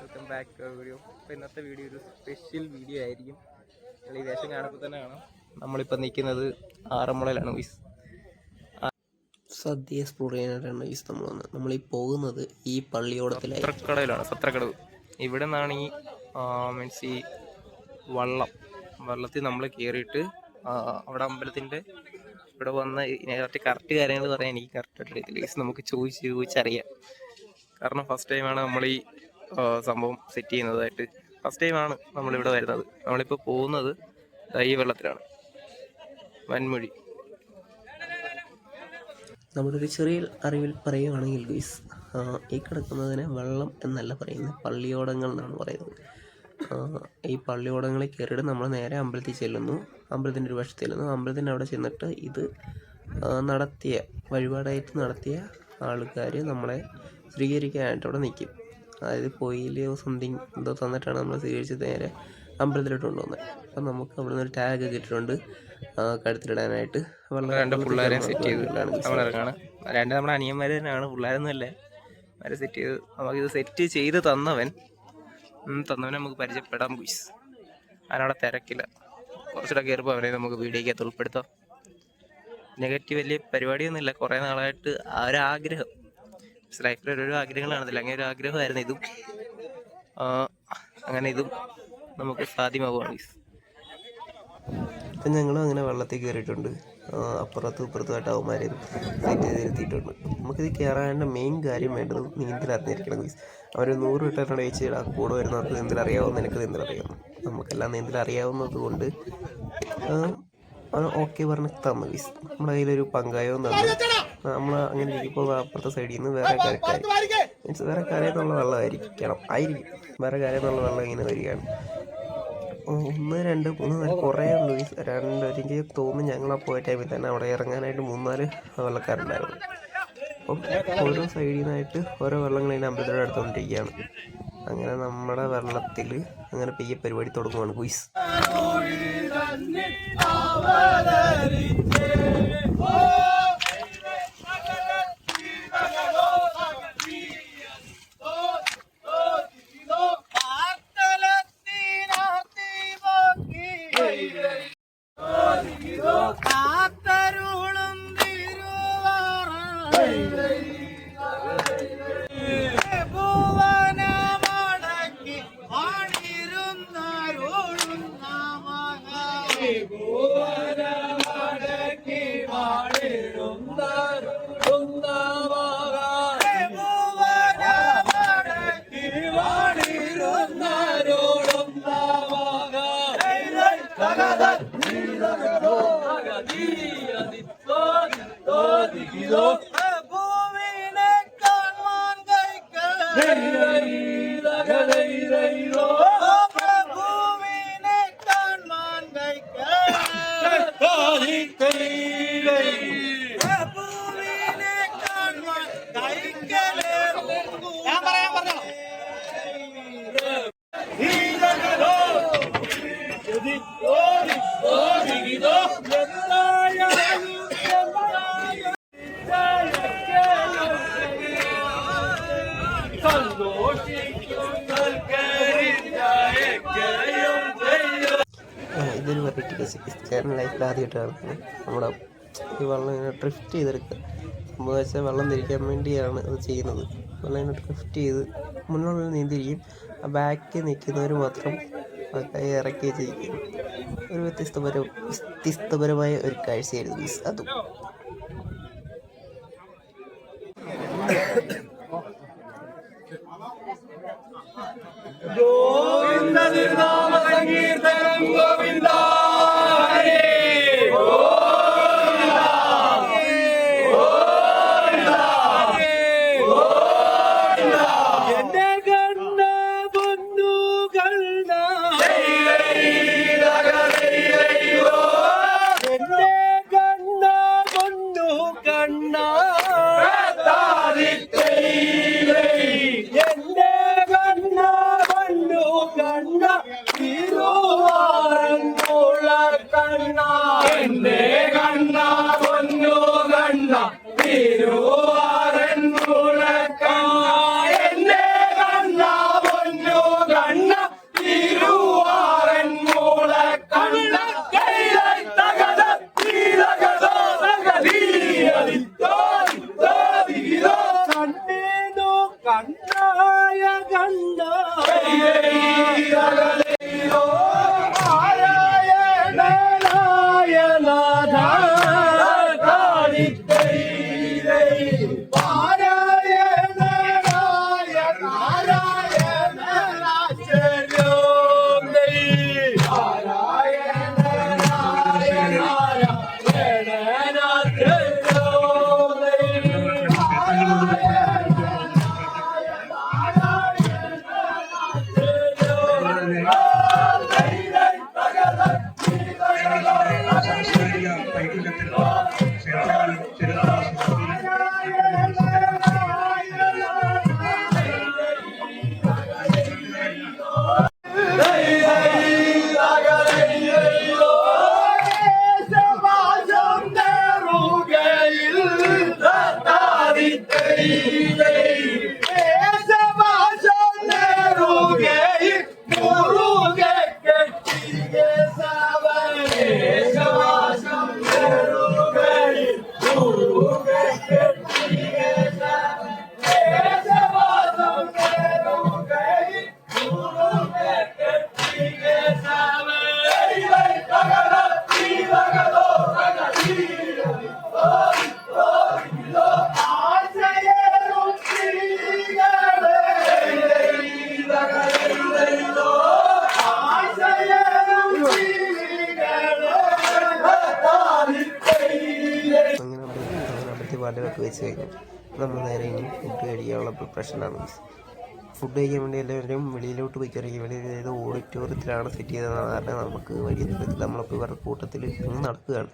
Welcome back to video അപ്പോൾ ഇന്നത്തെ video ഒരു സ്പെഷ്യൽ വീഡിയോ ആയിരിക്കും. നിങ്ങൾ ഈ വേഷം കാണുമ്പോൾ തന്നെ കാണാം. നമ്മളിപ്പോൾ നിൽക്കുന്നത് ആറന്മുളയിലാണ് വിസ് സദ്യ എക്സ്പ്ലോർ ചെയ്യാനായിട്ടാണ് ഈ നമ്മൾ വന്നത്. നമ്മൾ ഈ പോകുന്നത് ഈ പള്ളിയോടത്തിലെ സത്രക്കടവിലാണ്. സത്രക്കടവ്. ഇവിടെ നിന്നാണ് ഈ മീൻസ് ഈ വള്ളം. വള്ളത്തിൽ നമ്മൾ കയറിയിട്ട് അവിടെ അമ്പലത്തിന്റെ ഇവിടെ വന്ന കറക്റ്റ് കറക്റ്റ് കാര്യങ്ങൾ പറയാൻ എനിക്ക് കറക്റ്റായിട്ട് അറിയത്തില്ല നമുക്ക് ചോദിച്ച് ചോദിച്ചറിയാം. കാരണം ഫസ്റ്റ് ടൈമാണ് നമ്മൾ ഈ സംഭവം സെറ്റ് ചെയ്യുന്നതായിട്ട് ഫസ്റ്റ് ടൈമാണ് നമ്മളിവിടെ വരുന്നത്. നമ്മളിപ്പോൾ പോകുന്നത് ഈ വെള്ളത്തിലാണ്. വൻമൊഴി. നമ്മുടെ ഒരു ചെറിയ അറിവിൽ പറയുകയാണെങ്കിൽ ഗൈസ് ഈ കിടക്കുന്നതിനെ വെള്ളം എന്നല്ല പറയുന്നത് പള്ളിയോടങ്ങൾ എന്നാണ് പറയുന്നത്. ഈ പള്ളിയോടങ്ങളിൽ കയറിയിട്ട് നമ്മൾ നേരെ അമ്പലത്തിൽ ചെല്ലുന്നു. അമ്പലത്തിന്റെ ഒരു വശത്ത് ചെല്ലുന്നു. അമ്പലത്തിന്റെ അവിടെ ചെന്നിട്ട് ഇത് നടത്തിയ വഴിപാടായിട്ട് നടത്തിയ ആൾക്കാർ നമ്മളെ സ്വീകരിക്കാനായിട്ട് അവിടെ നിൽക്കും. അതായത് പൊയിലോ സംതിങ് എന്തോ തന്നിട്ടാണ് നമ്മൾ സ്വീകരിച്ച് നേരെ അമ്പലത്തിലോട്ട് കൊണ്ടുവന്നത് അപ്പം നമുക്ക് അവിടെ നിന്ന് ഒരു ടാഗ് കിട്ടിയിട്ടുണ്ട് കഴുത്തിലിടാനായിട്ട്. രണ്ട് പിള്ളേരെ സെറ്റ് ചെയ്തിട്ടാണ് രണ്ട് നമ്മുടെ അനിയന്മാർ തന്നെയാണ്. പിള്ളേരൊന്നുമല്ലേ. അവരെ സെറ്റ് ചെയ്ത് നമുക്കിത് സെറ്റ് ചെയ്ത് തന്നവൻ. തന്നവനെ നമുക്ക് പരിചയപ്പെടാൻ പോയിസ് അതിനവിടെ തിരക്കില്ല. കുറച്ചുകൂടെ കയറുമ്പോൾ അവനെ നമുക്ക് വീഡിയോക്കകത്ത് ഉൾപ്പെടുത്താം. നെഗറ്റീവ് വലിയ പരിപാടിയൊന്നുമില്ല. കുറേ നാളായിട്ട് ആ ഒരു ആഗ്രഹം. ലൈഫിൽ ഓരോരോ ആഗ്രഹങ്ങളാണല്ലോ അങ്ങനെ ഒരു ആഗ്രഹമായിരുന്നു ഇതും. അങ്ങനെ ഇതും നമുക്ക് സാധ്യമാവുകയാണ് ഇപ്പം ഞങ്ങളും അങ്ങനെ വെള്ളത്തിൽ കയറിയിട്ടുണ്ട്. അപ്പുറത്തും ഇപ്പുറത്തുമായിട്ട് അവന്മാരെയും സെറ്റ് ചെയ്തിരുത്തിയിട്ടുണ്ട് നമുക്കിത് കയറാനുള്ള മെയിൻ കാര്യം വേണ്ടത് നീന്തൽ അറിഞ്ഞിരിക്കണം മീൻസ് അവർ നൂറ് വിട്ടിട്ടുണ്ട് ആ കൂടെ വരുന്നവർക്ക് നീന്തൽ അറിയാവുന്ന നിനക്ക് നീന്തൽ അറിയാം നമുക്കെല്ലാം നീന്തൽ അറിയാവുന്നത് കൊണ്ട് ഓക്കെ പറഞ്ഞ് തന്നു മീൻസ് നമ്മുടെ കയ്യിലൊരു പങ്കായവും തന്നു നമ്മൾ അങ്ങനെ ഇരിക്കുമ്പോൾ അപ്പുറത്തെ സൈഡിൽ നിന്ന് വേറെ കാര്യം മീൻസ് വേറെ കരയെന്നുള്ള വെള്ളമായിരിക്കണം ആയിരിക്കും. വേറെ കരയെന്നുള്ള വെള്ളം ഇങ്ങനെ വരികയാണ്. ഒന്ന് രണ്ട് മൂന്ന് നാല് കുറേ ഉണ്ട് രണ്ട് എനിക്ക് തോന്നുന്നു ഞങ്ങൾ ആ പോയ ടൈമിൽ തന്നെ അവിടെ ഇറങ്ങാനായിട്ട് മൂന്നാൽ വെള്ളക്കാരുണ്ടായിരുന്നു. അപ്പം ഓരോ സൈഡിൽ നിന്നായിട്ട് ഓരോ വെള്ളങ്ങൾ അതിന്റെ അമ്പലത്തിലൂടെ എടുത്തുകൊണ്ടിരിക്കുകയാണ്. അങ്ങനെ നമ്മുടെ വെള്ളത്തിൽ അങ്ങനെ പെയ്യ പരിപാടി തുടങ്ങുകയാണ് കുയിസ് ഇതൊരു വെറൈറ്റി കേസ് ചേട്ടൻ ലൈഫിൽ ആദ്യമായിട്ട് കാണുന്നത് നമ്മുടെ ഈ വെള്ളം ഇങ്ങനെ ഡ്രിഫ്റ്റ് ചെയ്തെടുക്കുക. സംഭവം വെച്ചാൽ വെള്ളം തിരിക്കാൻ വേണ്ടിയാണ് അത് ചെയ്യുന്നത്. വെള്ളം ഇങ്ങനെ ഡ്രിഫ്റ്റ് ചെയ്ത് മുന്നോട്ട് നീന്തിരിക്കും ആ ബാക്കിൽ നിൽക്കുന്നവർ മാത്രം കൈ ഇറക്കി ചെയ്യിക്കും ഒരു വ്യത്യസ്തപര വ്യത്യസ്തപരമായ ഒരു കാഴ്ചയായിരുന്നു മിസ് അതും 된다. 필요 Thank you. ഫുഡ് കഴിക്കാനുള്ള പ്രിപ്പറേഷനാണ് ഫുഡ് കഴിക്കാൻ വേണ്ടി എല്ലാവരും വെളിയിലോട്ട് പോയി കയറി. വെളിയിൽ ഏത് ഓഡിറ്റോറിയത്തിലാണ് സെറ്റ് ചെയ്തതെന്നാണ് കാരണം നമുക്ക് വലിയ അറിയത്തില്ല നമ്മളിപ്പോൾ ഇവരുടെ കൂട്ടത്തിൽ നടക്കുകയാണ്.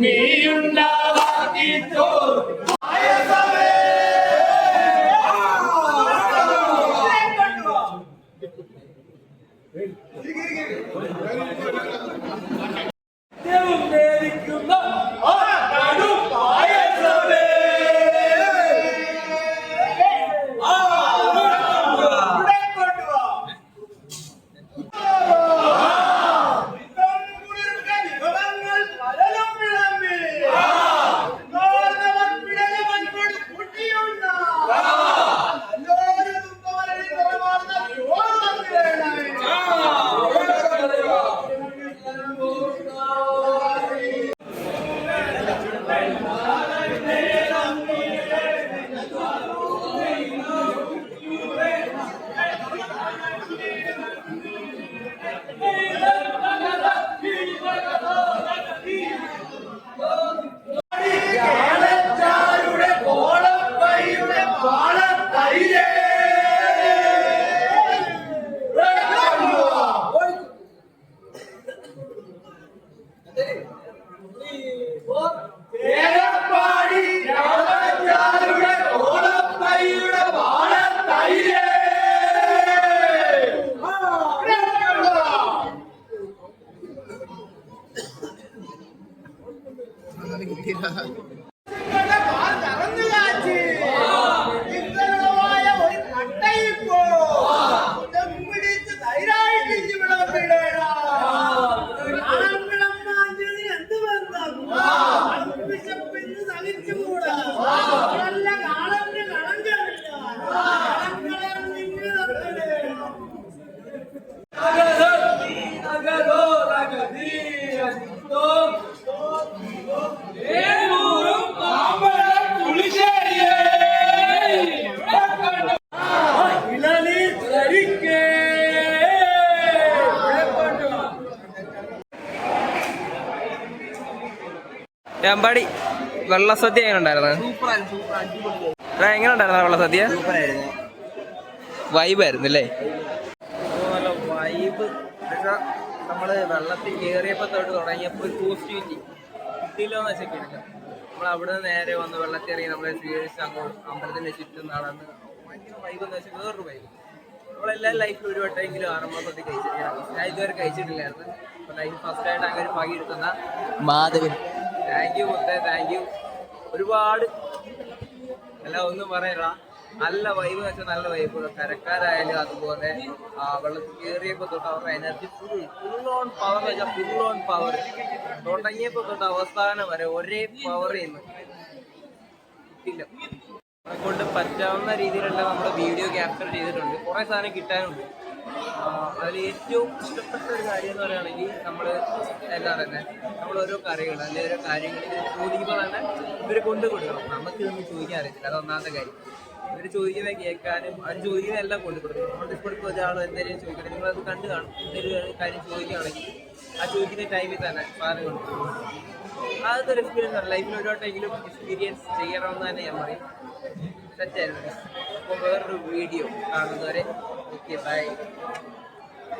నీయున్నావా അമ്പാടി വെള്ളസദ്യ എങ്ങനെ ഉണ്ടായിരുന്നു? എങ്ങനെ ഉണ്ടായിരുന്നു വെള്ളസദ്യ വൈബ് ആയിരുന്നു. അല്ലേ? നല്ല വൈബ് നമ്മൾ വെള്ളത്തിൽ കേറിയപ്പോ തൊട്ട് തുടങ്ങിയപ്പോ ഒരു പോസിറ്റിവിറ്റി നമ്മൾ അവിടെ നിന്ന് നേരെ വന്ന് വെള്ളത്തിൽ ഇറങ്ങി നമ്മളെ സ്വീകരിച്ച് അങ്ങോട്ട് അമ്പലത്തിന്റെ ചുറ്റും നടന്ന് ഭയങ്കര വൈബ് എന്ന് വെച്ചാൽ വേറൊരു വൈബ് നമ്മളെല്ലാം ലൈഫിൽ ഒരു വട്ടമെങ്കിലും ആറാം കഴിച്ചിട്ടില്ല. ഞാൻ ഇതുവരെ കഴിച്ചിട്ടില്ലായിരുന്നു. ലൈഫ് ഫസ്റ്റ് ആയിട്ട് അങ്ങനെ പകി എടുക്കുന്ന മാധവൻ. താങ്ക് യു മുത്തേ താങ്ക് യു ഒരുപാട് അല്ല ഒന്നും പറയണ നല്ല വൈബ് വെച്ച നല്ല വൈബ് കരക്കാരായാലും അതുപോലെ വെള്ളത്തിൽ കയറിയപ്പോ തൊട്ട് അവരുടെ energy full full on power വെച്ചാൽ ഫുൾ ഓൺ പവർ തുടങ്ങിയപ്പോ തൊട്ട് അവസാനം വരെ ഒരേ പവർ ചെയ്യുന്നു. കൊണ്ട് പറ്റാവുന്ന രീതിയിലുള്ള നമ്മുടെ വീഡിയോ ക്യാപ്ചർ ചെയ്തിട്ടുണ്ട്. കുറെ സാധനം കിട്ടാനുണ്ട്. അതിൽ ഏറ്റവും ഇഷ്ടപ്പെട്ട ഒരു കാര്യം എന്ന് പറയുകയാണെങ്കിൽ നമ്മൾ എന്താ പറയുന്നത് നമ്മൾ ഓരോ കറികൾ അല്ലെങ്കിൽ ഓരോ കാര്യങ്ങൾ ചോദിക്കുമ്പോൾ തന്നെ ഇവർ കൊണ്ടു കൊടുക്കണം. നമുക്ക് ഇതൊന്നും ചോദിക്കാൻ അറിയത്തില്ല. അത് ഒന്നാമത്തെ കാര്യം. ഇവർ ചോദിക്കുന്നത് കേൾക്കാനും അത് ചോദിക്കുന്ന എല്ലാം കൊണ്ടു കൊടുക്കണം നമ്മൾ ഇപ്പോൾ ഒരാൾ എന്തെങ്കിലും ചോദിക്കണം നിങ്ങളത് കണ്ടു കാണും. എന്തെങ്കിലും കാര്യം ചോദിക്കുകയാണെങ്കിൽ ആ ചോദിക്കുന്ന ടൈമിൽ തന്നെ സാധനം കൊണ്ടു കൊടുക്കും. അതൊക്കെ ഒരു എക്സ്പീരിയൻസ് ആണ് ലൈഫിൽ ഒരുവട്ടെങ്കിലും എക്സ്പീരിയൻസ് ചെയ്യണമെന്ന് തന്നെ ഞാൻ പറയും. സെറ്റായിരുന്നു. അപ്പോൾ വേറൊരു വീഡിയോ കാണുന്നവരെ ഓക്കെ ബൈ